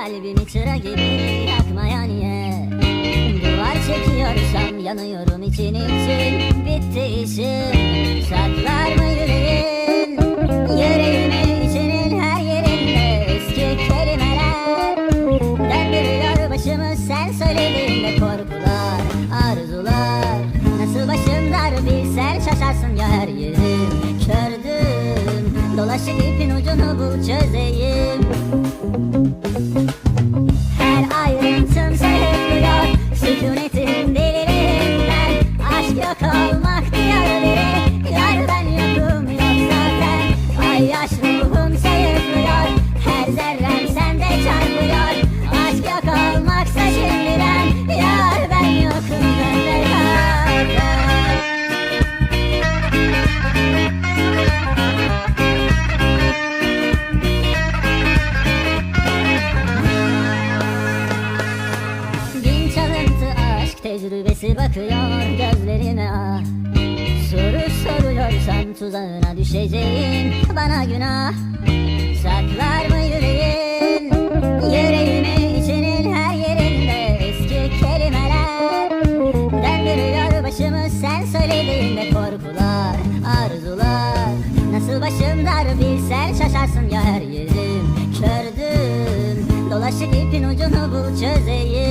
Kalbimi çıra gibi yakmaya niye Duvar çekiyorsam yanıyorum için için. Bitti işim Şartlar mı yüreğin Yüreğimi içinin her yerinde Eski kelimeler. Döndürüyor başımı sen söylediğinde Korkular, arzular. Nasıl başım başımlar bilsen şaşarsın ya her yerim? Kördüm Dolaşıp ipin ucunu bul çözeyim her tecrübesi bakıyor gözlerime Soru soruyorsan tuzağına düşeceğim. Bana günah Saklar mı yüreğin? Yüreğimi içinin her yerinde eski kelimeler Döndürüyor başımı sen söylediğinde korkular Arzular. Nasıl başım dar bilsen şaşarsın ya her yerim? Kördüm Dolaşık ipin ucunu bul çözeyim